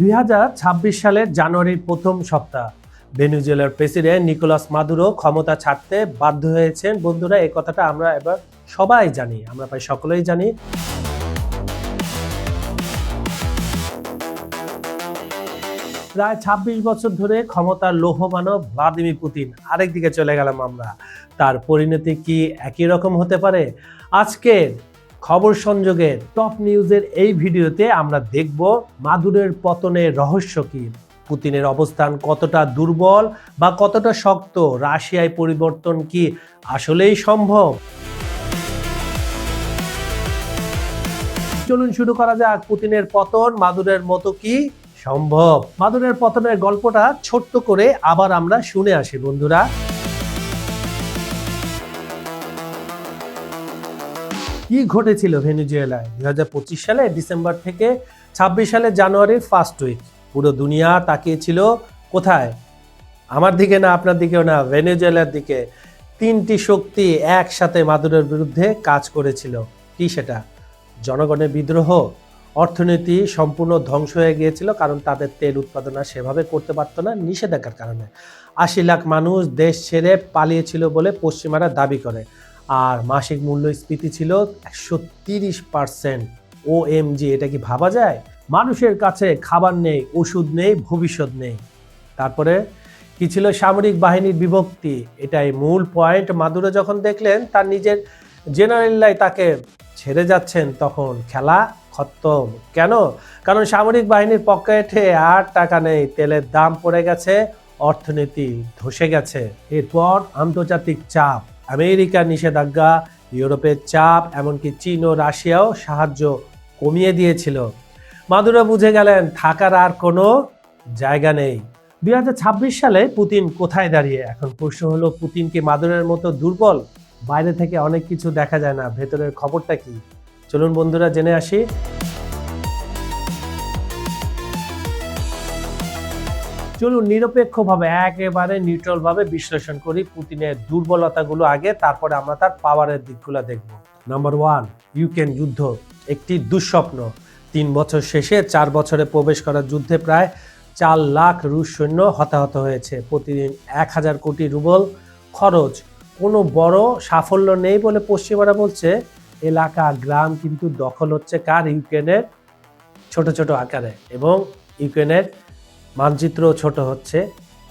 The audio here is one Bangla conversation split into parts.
দুই সালের জানুয়ারির প্রথম সপ্তাহ। ভেনেজুয়েলার প্রেসিডেন্ট নিকোলাস মাদুরো ক্ষমতা ছাড়তে বাধ্য হয়েছেন। বন্ধুরা, এই কথাটা আমরা এবার সবাই জানি, আমরা প্রায় সকলেই জানি। প্রায় ২৬ বছর ধরে ক্ষমতার লৌহমানব ভ্লাদিমির পুতিন আরেক দিকে চলে গেলাম আমরা। তার পরিণতি কি একই রকম হতে পারে? আজকের খবর সংযোগের টপ নিউজের এই ভিডিওতে আমরা দেখব মাদুরের পতনের রহস্য কি, পুতিনের অবস্থান কতটা দুর্বল বা কতটা শক্ত, রাশিয়ায় পরিবর্তন কি আসলেই সম্ভব? চলুন শুরু করা যাক, পুতিনের পতন মাদুরের মতো কি সম্ভব? মাদুরের পতনের গল্পটা ছোট্ট করে আবার আমরা শুনে আসি, বন্ধুরা। কি ঘটেছিল ভেনেজুয়েলায়? দুই সালে, ডিসেম্বর থেকে ছাব্বিশ সালে জানুয়ারির ফার্স্ট উইক। পুরো দুনিয়া তাকিয়েছিল কোথায়? আমার দিকে না, আপনার দিকেও না, ভেনেজুয়েলার দিকে। তিনটি শক্তি একসাথে মাদুরের বিরুদ্ধে কাজ করেছিল। কি সেটা? জনগণের বিদ্রোহ? অর্থনীতি সম্পূর্ণ ধ্বংস হয়ে গিয়েছিল, কারণ তাদের তেল উৎপাদন আর সেভাবে করতে পারতো না নিষেধাজ্ঞার কারণে। আশি লাখ মানুষ দেশ ছেড়ে পালিয়েছিল বলে পশ্চিমারা দাবি করে। আর মাসিক মূল্যস্ফীতি ছিল একশো তিরিশ পার্সেন্ট। ও এম জি এটা কি ভাবা যায়? মানুষের কাছে খাবার নেই, ওষুধ নেই, ভবিষ্যৎ নেই। তারপরে কি ছিল সামরিক বাহিনীর বিভক্তি? এটাই মূল পয়েন্ট। মাদুরো যখন দেখলেন, তার নিজের জেনারেল্লাই তাকে ছেড়ে যাচ্ছেন, তখন খেলা খতম। কেন? কারণ সামরিক বাহিনীর পকেটে আর টাকা নেই, তেলের দাম পড়ে গেছে, অর্থনীতি ধসে গেছে। এরপর আন্তর্জাতিক চাপ। আমেরিকার নিষেধাজ্ঞা, ইউরোপের চাপ, এমনকি চীন ও রাশিয়াও সাহায্য কমিয়ে দিয়েছিল। মাদুরা বুঝে গেলেন, থাকার আর কোনো জায়গা নেই। দুই হাজার ছাব্বিশ সালে পুতিন কোথায় দাঁড়িয়ে? এখন প্রশ্ন হলো, পুতিন কি মাদুরের মতো দুর্বল? বাইরে থেকে অনেক কিছু দেখা যায় না, ভেতরের খবরটা কি? চলুন বন্ধুরা জেনে আসি। চলুন নিরপেক্ষভাবে, একেবারে নিউট্রাল ভাবে বিশ্লেষণ করি পুতিনের দুর্বলতাগুলো আগে, তারপরে আমরা তার পাওয়ারের দিকগুলো দেখব। নাম্বার ওয়ান ইউক্রেন যুদ্ধ, একটি দুঃস্বপ্ন। তিন বছর শেষে, চার বছরে প্রবেশ করার যুদ্ধে প্রায় চার লাখ রুশ সৈন্য হতাহত হয়েছে। প্রতিদিন এক হাজার কোটি রুবল খরচ। কোনো বড় সাফল্য নেই বলে পশ্চিমারা বলছে। এলাকা, গ্রাম কিন্তু দখল হচ্ছে কার? ইউক্রেনের ছোট ছোট আকারে। এবং ইউক্রেনের মানচিত্র ছোট হচ্ছে।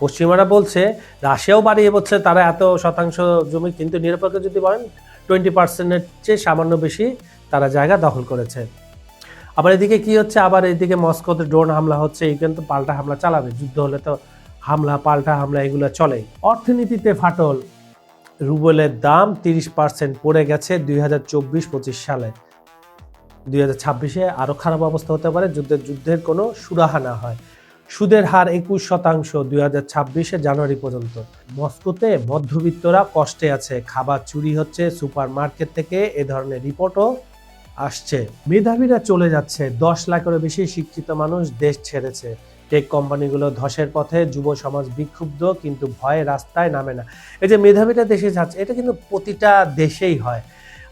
পশ্চিমারা বলছে, রাশিয়াও বাড়িয়ে বলছে, তারা এত শতাংশ জমি, কিন্তু নিরপেক্ষ যদি বলেন টোয়েন্টি পার্সেন্টের চেয়ে সামান্য বেশি তারা জায়গা দখল করেছে। আবার এদিকে কি হচ্ছে? আবার এদিকে মস্কোতে ড্রোন হামলা হচ্ছে ইউক্রেন তো পাল্টা হামলা চালাবে। যুদ্ধ হলে তো হামলা, পাল্টা হামলা, এগুলো চলে। অর্থনীতিতে ফাটল। রুবেলের দাম তিরিশ পার্সেন্ট পড়ে গেছে দুই হাজার চব্বিশ পঁচিশ সালে। দুই হাজার ছাব্বিশে আরও খারাপ অবস্থা হতে পারে, যুদ্ধের যুদ্ধের কোনো সুরাহা না হয়। সুদের হার একুশ শতাংশ দুই হাজার ছাব্বিশে জানুয়ারি পর্যন্ত। মস্কোতে মধ্যবিত্তরা কষ্টে আছে। খাবার চুরি হচ্ছে সুপার মার্কেট থেকে এ ধরনের রিপোর্টও আসছে। মেধাবীরা চলে যাচ্ছে। দশ লাখেরও বেশি শিক্ষিত মানুষ দেশ ছেড়েছে। টেক কোম্পানিগুলো ধসের পথে যুব সমাজ বিক্ষুব্ধ, কিন্তু ভয়ে রাস্তায় নামে না। এই যে মেধাবীরা দেশে যাচ্ছে, এটা কিন্তু প্রতিটা দেশেই হয়।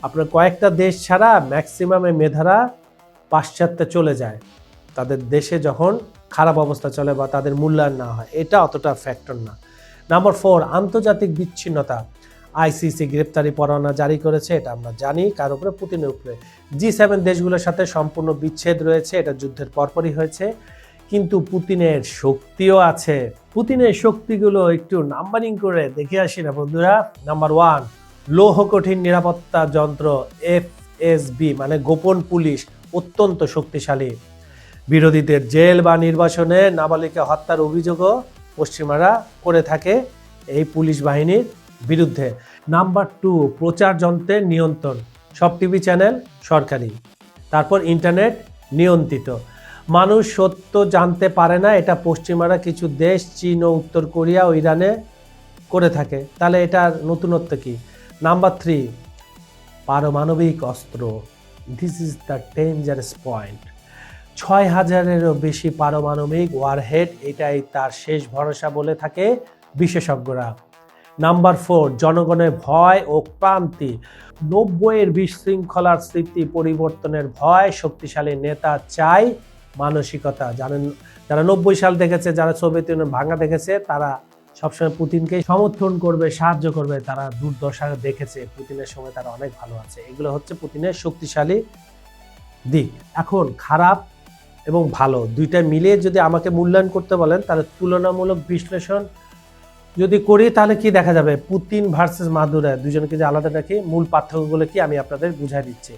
আপনার কয়েকটা দেশ ছাড়া ম্যাক্সিমামে মেধারা পাশ্চাত্যে চলে যায়। তাদের দেশে যখন খারাপ অবস্থা চলে বা তাদের মূল্যায়ন না হয়, এটা অতটা ফ্যাক্টর না। নাম্বার ফোর আন্তর্জাতিক বিচ্ছিন্নতা। আইসিসি গ্রেপ্তারি পরোয়ানা জারি করেছে, এটা আমরা জানি, কার উপরে? পুতিনের উপরে। জি সেভেন দেশগুলোর সাথে সম্পূর্ণ বিচ্ছেদ রয়েছে, এটা যুদ্ধের পরপরই হয়েছে। কিন্তু পুতিনের শক্তিও আছে। পুতিনের শক্তিগুলো একটু নাম্বারিং করে দেখে আসি না বন্ধুরা। নাম্বার ওয়ান লৌহ কঠিন নিরাপত্তা যন্ত্র এফ মানে গোপন পুলিশ, অত্যন্ত শক্তিশালী। বিরোধীদের জেল বা নির্বাসনে নাবালিকা হত্যার অভিযোগও পশ্চিমারা করে থাকে এই পুলিশ বাহিনীর বিরুদ্ধে। নাম্বার টু প্রচার যন্ত্রের নিয়ন্ত্রণ। সব টিভি চ্যানেল সরকারি। তারপর ইন্টারনেট নিয়ন্ত্রিত। মানুষ সত্য জানতে পারে না, এটা পশ্চিমারা কিছু দেশ, চীন ও উত্তর কোরিয়া ও ইরানে করে থাকে। তাহলে এটার নতুনত্ব কি? নাম্বার থ্রি পারমাণবিক অস্ত্র। This is the dangerous point ছয় হাজারেরও বেশি পারমাণবিক ওয়ারহেড, এটাই তার শেষ ভরসা বলে থাকে বিশেষজ্ঞরা। নাম্বার ফোর, জনগণের ভয় ও ক্রান্তি নব্বইয়ের বিশৃঙ্খলার স্মৃতি পরিবর্তনের ভয় শক্তিশালী নেতা চাই মানসিকতা। জানেন, যারা নব্বই সাল দেখেছে, যারা সোভিয়েত ইউনিয়ন ভাঙা দেখেছে, তারা সবসময় পুতিনকে সমর্থন করবে, সাহায্য করবে, তারা দুর্দশা দেখেছে। পুতিনের সময় তারা অনেক ভালো আছে। এগুলো হচ্ছে পুতিনের শক্তিশালী দিক। এখন খারাপ এবং ভালো। দুইটা মিলিয়ে যদি আমাকে মূল্যায়ন করতে বলেন, তাহলে তুলনামূলক বিশ্লেষণ যদি করি, তাহলে কি দেখা যাবে? পুতিন ভার্সেস মাদুরা, দুজনকে যে আলাদা রাখি মূল পার্থক্যগুলো কি আমি আপনাদের বুঝাই দিচ্ছি।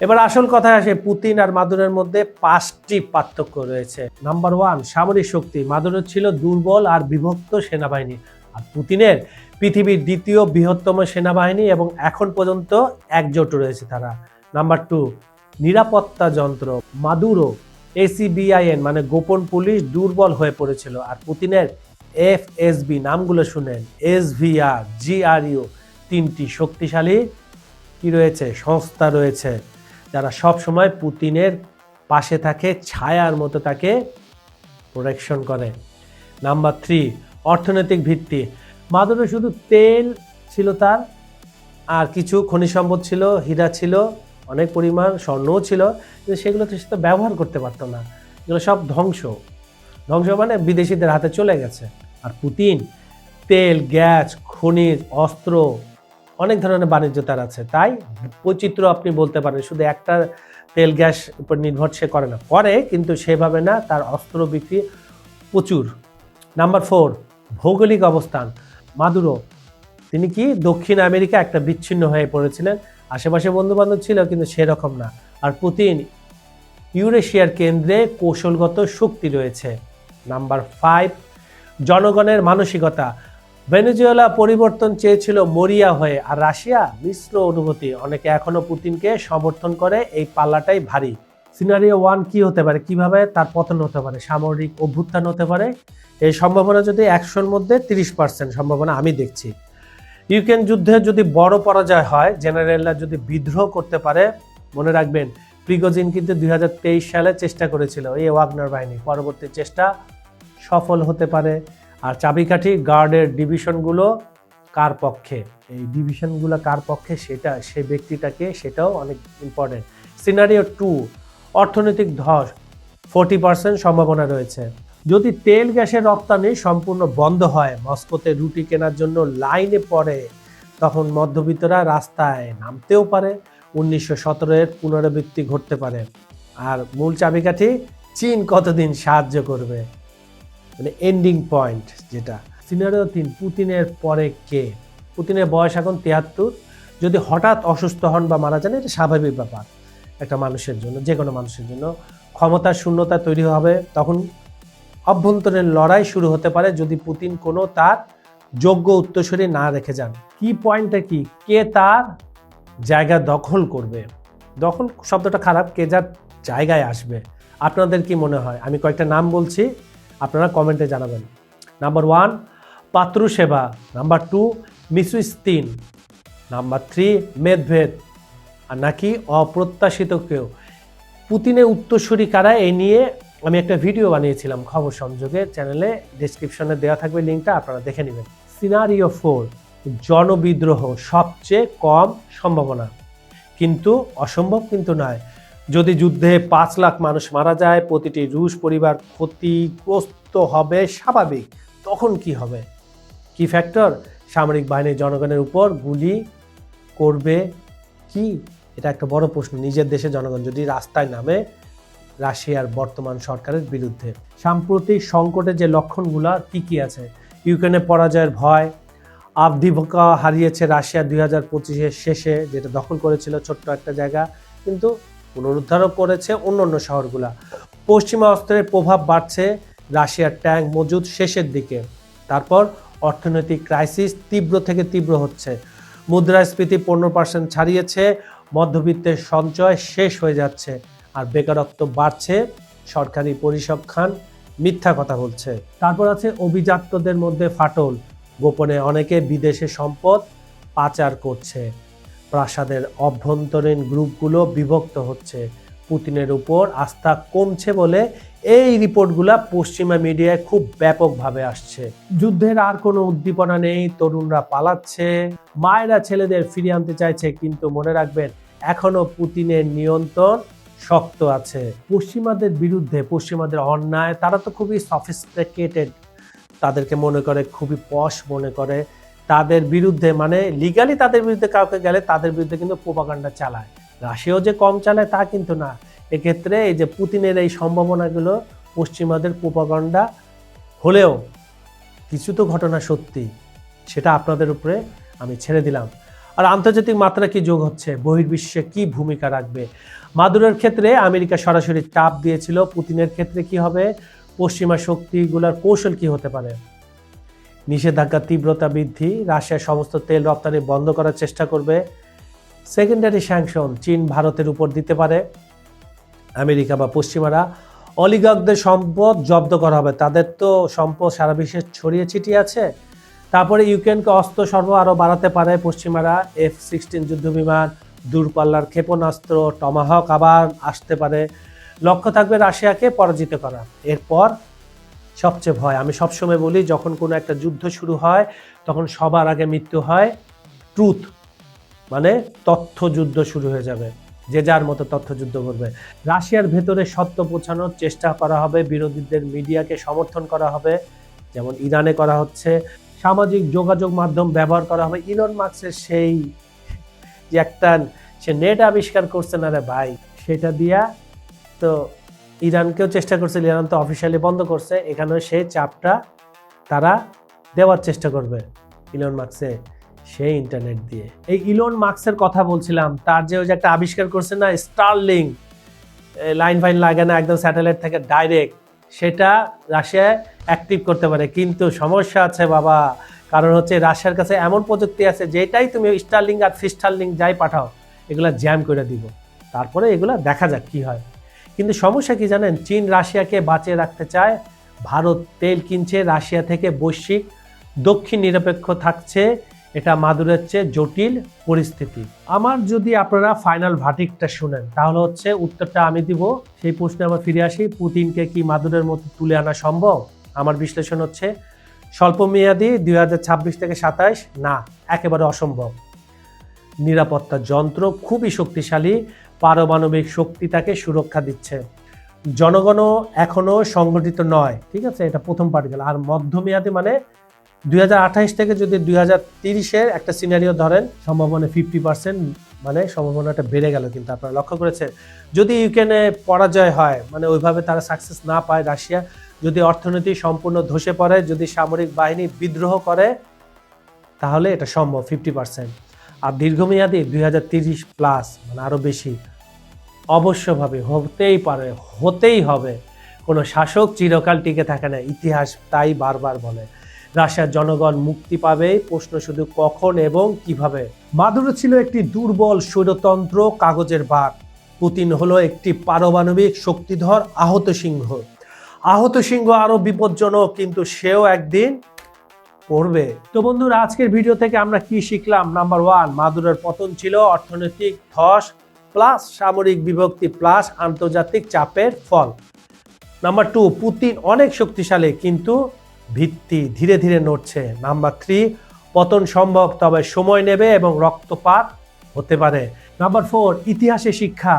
এবার আসল কথায় আসে, পুতিন আর মাদুরের মধ্যে পাঁচটি পার্থক্য রয়েছে। নাম্বার ওয়ান সামরিক শক্তি। মাদুরের ছিল দুর্বল আর বিভক্ত সেনাবাহিনী। আর পুতিনের পৃথিবীর দ্বিতীয় বৃহত্তম সেনাবাহিনী এবং এখন পর্যন্ত একজোট রয়েছে তারা। নাম্বার টু নিরাপত্তা যন্ত্র, মাদুরো এসিবিআইএন মানে গোপন পুলিশ দুর্বল হয়ে পড়েছিল। আর পুতিনের এফএসবি নামগুলো শুনেন। এসভিআর জিআরইউ তিনটি শক্তিশালী কি রয়েছে? সংস্থা রয়েছে, যারা সব সময় পুতিনের পাশে থাকে, ছায়ার মতো তাকে প্রোটেকশন করে। নাম্বার থ্রি অর্থনৈতিক ভিত্তি। মাদুরো শুধু তেল ছিল তার, আর কিছু খনিজ সম্পদ ছিল, হীরা ছিল অনেক পরিমাণ স্বর্ণও ছিল, কিন্তু সেগুলো তো সে তো ব্যবহার করতে পারতো না। এগুলো সব ধ্বংস। ধ্বংস মানে বিদেশিদের হাতে চলে গেছে। আর পুতিন, তেল, গ্যাস, খনিজ, অস্ত্র, অনেক ধরনের বাণিজ্য তার আছে। তাই বৈচিত্র্য আপনি বলতে পারেন, শুধু একটা তেল, গ্যাস উপর নির্ভর সে করে না। করে, কিন্তু সেভাবে না, তার অস্ত্র বিক্রি প্রচুর। নাম্বার ফোর ভৌগোলিক অবস্থান। মাদুরো, তিনি কি দক্ষিণ আমেরিকা একটা বিচ্ছিন্ন হয়ে পড়েছিলেন? আশেপাশে বন্ধু বান্ধব ছিল, কিন্তু সেরকম না। আর পুতিন, ইউরেশিয়ার কেন্দ্রে কৌশলগত শক্তি রয়েছে। নাম্বার ফাইভ জনগণের মানসিকতা। ভেনেজুয়েলা পরিবর্তন চেয়েছিল মরিয়া হয়ে, আর রাশিয়া মিশ্র অনুভূতি। অনেকে এখনও পুতিনকে সমর্থন করে, এই পাল্লাটাই ভারী। সিনারিও ওয়ান কি হতে পারে, কীভাবে, তার পতন হতে পারে, সামরিক অভ্যুত্থান হতে পারে, এই সম্ভাবনা যদি একশোর মধ্যে তিরিশ পার্সেন্ট সম্ভাবনা আমি দেখছি। ইউক্রেন যুদ্ধে যদি বড় পরাজয় হয়, জেনারেলরা যদি বিদ্রোহ করতে পারে, মনে রাখবেন, প্রিগোজিন কিন্তু দু হাজার তেইশ সালে চেষ্টা করেছিল এই ওয়াগনার বাহিনী। পরবর্তী চেষ্টা সফল হতে পারে। আর চাবিকাঠি গার্ডের ডিভিশনগুলো কার পক্ষে? এই ডিভিশনগুলো কার পক্ষে? সেটা, সে ব্যক্তিটাকে সেটাও অনেক ইম্পর্টেন্ট সিনারিও টু অর্থনৈতিক ধস ফোর্টি পার্সেন্ট সম্ভাবনা রয়েছে। যদি তেল গ্যাসের রপ্তানি সম্পূর্ণ বন্ধ হয়, মস্কোতে রুটি কেনার জন্য লাইনে পড়ে, তখন মধ্যবিত্তরা রাস্তায় নামতেও পারে। উনিশশো সতেরো এর পুনরাবৃত্তি ঘটতে পারে। আর মূল চাবিকাঠি, চীন কতদিন সাহায্য করবে? মানে এন্ডিং পয়েন্ট যেটা। সিনারিও তিন, পুতিনের পরে কে? পুতিনের বয়স এখন তিয়াত্তর। যদি হঠাৎ অসুস্থ হন বা মারা যান, এটা স্বাভাবিক ব্যাপার। একটা মানুষের জন্য যে কোনো মানুষের জন্য। ক্ষমতার শূন্যতা তৈরি হবে, তখন অভ্যন্তরীণ লড়াই শুরু হতে পারে যদি পুতিন কোনো তার যোগ্য উত্তরসূরি না রেখে যান। কি পয়েন্টটা কি? কে তার জায়গা দখল করবে? দখল শব্দটা খারাপ, কে যার জায়গায় আসবে? আপনাদের কি মনে হয়? আমি কয়েকটা নাম বলছি, আপনারা কমেন্টে জানাবেন। নাম্বার ওয়ান, পাত্রু সেবা। Number two Mishustin number three, মেদভেদ। আর নাকি অপ্রত্যাশিত কেউ? পুতিনের উত্তরসূরি কারা? এই নিয়ে আমি একটা ভিডিও বানিয়েছিলাম খবর সংযোগে চ্যানেলে ডিসক্রিপশনে দেওয়া থাকবে লিঙ্কটা আপনারা দেখে নেবেন। সিনারিও ফোর জনবিদ্রোহ, সবচেয়ে কম সম্ভাবনা। কিন্তু অসম্ভব কিন্তু নয়। যদি যুদ্ধে পাঁচ লাখ মানুষ মারা যায়, প্রতিটি রুশ পরিবার ক্ষতিগ্রস্ত হবে স্বাভাবিক, তখন কি হবে? কি ফ্যাক্টর সামরিক বাহিনীর জনগণের উপর গুলি করবে কি? এটা একটা বড় প্রশ্ন। নিজের দেশে জনগণ যদি রাস্তায় নামে রাশিয়ার বর্তমান সরকারের বিরুদ্ধে। সাম্প্রতিক সংকটের যে লক্ষণগুলো কি কি আছে, ইউক্রেনে পরাজয়ের ভয় আবদিভকা হারিয়েছে রাশিয়া দুই হাজার পঁচিশের শেষে, যেটা দখল করেছিল ছোট্ট একটা জায়গা, কিন্তু পুনরুদ্ধারও করেছে অন্য অন্য শহরগুলা। পশ্চিমা অস্ত্রের প্রভাব বাড়ছে রাশিয়ার ট্যাঙ্ক মজুদ শেষের দিকে। তারপর অর্থনৈতিক ক্রাইসিস তীব্র থেকে তীব্র হচ্ছে। মুদ্রাস্ফীতি পনেরো পার্সেন্ট ছাড়িয়েছে, মধ্যবিত্তের সঞ্চয় শেষ হয়ে যাচ্ছে। আর বেকারত্ব বাড়ছে, সরকারি পরিসংখ্যান মিথ্যা কথা বলছে। তারপর আছে অভিজাত্যদের মধ্যে ফাটল। গোপনে অনেকে বিদেশে সম্পদ পাচার করছে। প্রাসাদের অভ্যন্তরীণ গ্রুপগুলো বিভক্ত হচ্ছে। পুতিনের উপর আস্থা কমছে বলে এই রিপোর্টগুলা পশ্চিমা মিডিয়ায় খুব ব্যাপকভাবে আসছে। যুদ্ধের আর কোনো উদ্দীপনা নেই, তরুণরা পালাচ্ছে। মায়েরা ছেলেদের ফিরিয়ে আনতে চাইছে, কিন্তু মনে রাখবেন, এখনও পুতিনের নিয়ন্ত্রণ শক্ত আছে। পশ্চিমাদের বিরুদ্ধে, পশ্চিমাদের অন্যায়, তারা তো খুবই সফিস্টিকেটেড তাদেরকে মনে করে, খুবই পশ মনে করে। তাদের বিরুদ্ধে মানে লিগালি তাদের বিরুদ্ধে কাউকে গেলে তাদের বিরুদ্ধে কিন্তু প্রোপাগান্ডা চালায়। রাশিয়াও যে কম চালায় তা কিন্তু না। এক্ষেত্রে এই যে পুতিনের এই সম্ভাবনাগুলো পশ্চিমাদের প্রোপাগান্ডা হলেও, কিছু তো ঘটনা সত্যি, সেটা আপনাদের উপরে আমি ছেড়ে দিলাম। আর আন্তর্জাতিক মাত্রা কি যোগ হচ্ছে? বহির্বিশ্বে কি ভূমিকা রাখবে? মাদুরের ক্ষেত্রে আমেরিকা সরাসরি চাপ দিয়েছিল। পুতিনের ক্ষেত্রে কি হবে? পশ্চিমা শক্তিগুলোর কৌশল কি হতে পারে? নিষেধাজ্ঞার তীব্রতা বৃদ্ধি, রাশিয়ার সমস্ত তেল রপ্তানি বন্ধ করার চেষ্টা করবে। সেকেন্ডারি স্যাংশন চীন ভারতের উপর দিতে পারে। আমেরিকা বা পশ্চিমারা অলিগাকদের সম্পদ জব্দ করা হবে। তাদের তো সম্পদ সারা বিশ্বে ছড়িয়ে ছিটিয়ে আছে। তারপরে ইউক্রেনকে অস্ত্র সর্ব আরও বাড়াতে পারে পশ্চিমারা। এফ সিক্সটিন যুদ্ধবিমান, দূরপাল্লার ক্ষেপণাস্ত্র, টমাহক আবার আসতে পারে। লক্ষ্য থাকবে রাশিয়াকে পরাজিত করা। এরপর সবচেয়ে ভয়, আমি সবসময় বলি, যখন কোনো একটা যুদ্ধ শুরু হয়, তখন সবার আগে মৃত্যু হয় ট্রুথ মানে তথ্য যুদ্ধ শুরু হয়ে যাবে। যে যার মতো তথ্য যুদ্ধ করবে। রাশিয়ার ভেতরে সত্য পৌঁছানোর চেষ্টা করা হবে, বিরোধীদের মিডিয়াকে সমর্থন করা হবে, যেমন ইরানে করা হচ্ছে। সামাজিক যোগাযোগ মাধ্যম ব্যবহার করা হবে। ইলন মার্কসের সেই যে একটা, সে নেট আবিষ্কার করছে না রে ভাই, সেটা দিয়া তো ইরানকেও চেষ্টা করছে, ইরান তো অফিসিয়ালি বন্ধ করছে, এখানেও সেই চাপটা তারা দেওয়ার চেষ্টা করবে ইলন মার্কসে সেই ইন্টারনেট দিয়ে। এই ইলন মার্কসের কথা বলছিলাম, তার যে ওই যে একটা আবিষ্কার করছে না স্টারলিং লাইন ফাইন লাগে না, একদম স্যাটেলাইট থেকে ডাইরেক্ট সেটা রাশিয়ায় অ্যাক্টিভ করতে পারে। কিন্তু সমস্যা আছে বাবা, কারণ হচ্ছে রাশিয়ার কাছে এমন প্রযুক্তি আছে, যেটাই তুমি স্টারলিং আর ফিস্টারলিং যাই পাঠাও, এগুলো জ্যাম করে দিব। তারপরে এগুলো দেখা যাক কি হয়। কিন্তু সমস্যা কি জানেন? চীন রাশিয়াকে বাঁচিয়ে রাখতে চায়। ভারত তেল কিনছে, রাশিয়া থেকে বৈশ্বিক দক্ষিণ নিরপেক্ষ থাকছে। এটা মাদুরের চেয়ে জটিল পরিস্থিতি। আমার যদি আপনারা ফাইনাল ভাটিকটা শুনেন, তাহলে হচ্ছে উত্তরটা আমি দিব। সেই প্রশ্নে আমরা ফিরে আসি, পুতিনকে কি মাদুরের মতো তুলে আনা সম্ভব? আমার বিশ্লেষণ হচ্ছে, স্বল্পমেয়াদী দুই থেকে সাতাইশ, না, একেবারে অসম্ভব। নিরাপত্তা যন্ত্র খুবই শক্তিশালী, পারমাণবিক শক্তি তাকে সুরক্ষা দিচ্ছে। জনগণও এখনও সংগঠিত নয়, ঠিক আছে? এটা প্রথম পার্ট গেল আর মধ্যমেয়াদী মানে দুই থেকে যদি দুই হাজার একটা সিনারিও ধরেন, সম্ভাবনা ফিফটি পার্সেন্ট মানে সম্ভাবনাটা বেড়ে গেল কিন্তু আপনারা লক্ষ্য করেছেন। যদি ইউক্রেনে পরাজয় হয় মানে ওইভাবে তারা সাকসেস না পায় রাশিয়া, যদি অর্থনীতি সম্পূর্ণ ধসে পড়ে, যদি সামরিক বাহিনী বিদ্রোহ করে, তাহলে এটা সম্ভব ফিফটি পার্সেন্ট আর দীর্ঘমেয়াদী দুই হাজার তিরিশ প্লাস মানে আরও বেশি, অবশ্যভাবে হতেই পারে, হতেই হবে। কোনো শাসক চিরকাল টিকে থাকে না, ইতিহাস তাই বারবার বলে। রাশিয়ার জনগণ মুক্তি পাবে। প্রশ্ন শুধু কখন এবং কীভাবে? মাদুরো ছিল একটি দুর্বল স্বৈরতন্ত্র, কাগজের বাঘ। পুতিন হলো একটি পারমাণবিক শক্তিধর আহত সিংহ। আহত সিংহ আরও বিপজ্জনক, কিন্তু সেও একদিন পড়বে। তো বন্ধুরা, আজকের ভিডিও থেকে আমরা কি শিখলাম? নাম্বার ওয়ান মাদুরের পতন ছিল অর্থনৈতিক ধস প্লাস সামরিক বিভক্তি প্লাস আন্তর্জাতিক চাপের ফল। নাম্বার টু পুতিন অনেক শক্তিশালী, কিন্তু ভিত্তি ধীরে ধীরে নড়ছে। নাম্বার থ্রি পতন সম্ভব, তবে সময় নেবে এবং রক্তপাত হতে পারে। নাম্বার ফোর ইতিহাসে শিক্ষা।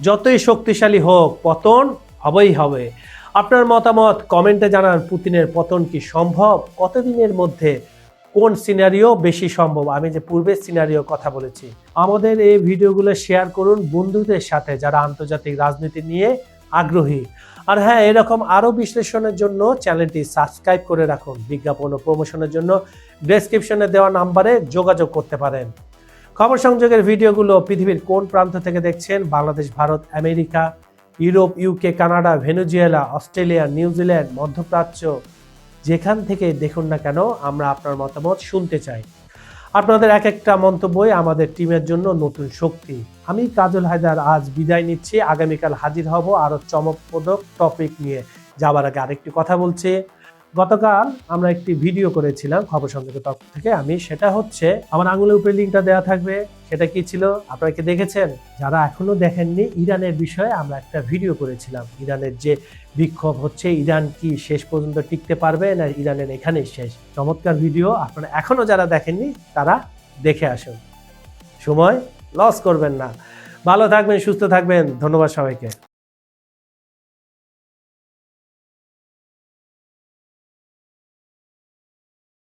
যতই শক্তিশালী হোক, পতন হবেই হবে। আপনার মতামত কমেন্টে জানান, পুতিনের পতন কি সম্ভব? কতদিনের মধ্যে? কোন সিনারিও বেশি সম্ভব? আমি যে পূর্বের সিনারিও কথা বলেছি। আমাদের এই ভিডিওগুলো শেয়ার করুন বন্ধুদের সাথে, যারা আন্তর্জাতিক রাজনীতি নিয়ে আগ্রহী। আর হ্যাঁ এরকম আরও বিশ্লেষণের জন্য চ্যানেলটি সাবস্ক্রাইব করে রাখুন। বিজ্ঞাপন ও প্রমোশনের জন্য ডেসক্রিপশনে দেওয়া নাম্বারে যোগাযোগ করতে পারেন। খবর সংযোগের ভিডিওগুলো পৃথিবীর কোন প্রান্ত থেকে দেখছেন? Bangladesh, Bharat, America, Europe UK Canada, Venezuela, Australia New Zealand মধ্যপ্রাচ্য, যেখান থেকে দেখুন না কেন, আমরা আপনার মতামত শুনতে চাই। আপনাদের এক একটা মন্তব্যই আমাদের টিমের জন্য নতুন শক্তি। আমি কাজল হায়দার আজ বিদায় নিচ্ছি। আগামীকাল হাজির হব আরও চমকপ্রদক টপিক নিয়ে। যাবার আগে আরেকটি কথা বলছি। গতকাল আমরা একটি ভিডিও করেছিলাম খবর সংযোগের তরফ থেকে। আমি সেটা হচ্ছে আমার আঙুলের উপরে লিঙ্কটা দেওয়া থাকবে। সেটা কি ছিল? আপনারা কি দেখেছেন? যারা এখনও দেখেননি, ইরানের বিষয়ে আমরা একটা ভিডিও করেছিলাম। ইরানের যে বিক্ষোভ হচ্ছে, ইরান কি শেষ পর্যন্ত টিকতে পারবে না ইরানের এখানেই শেষ? চমৎকার ভিডিও। আপনারা এখনও যারা দেখেননি, তারা দেখে আসুন। সময় লস করবেন না। ভালো থাকবেন, সুস্থ থাকবেন। ধন্যবাদ সবাইকে।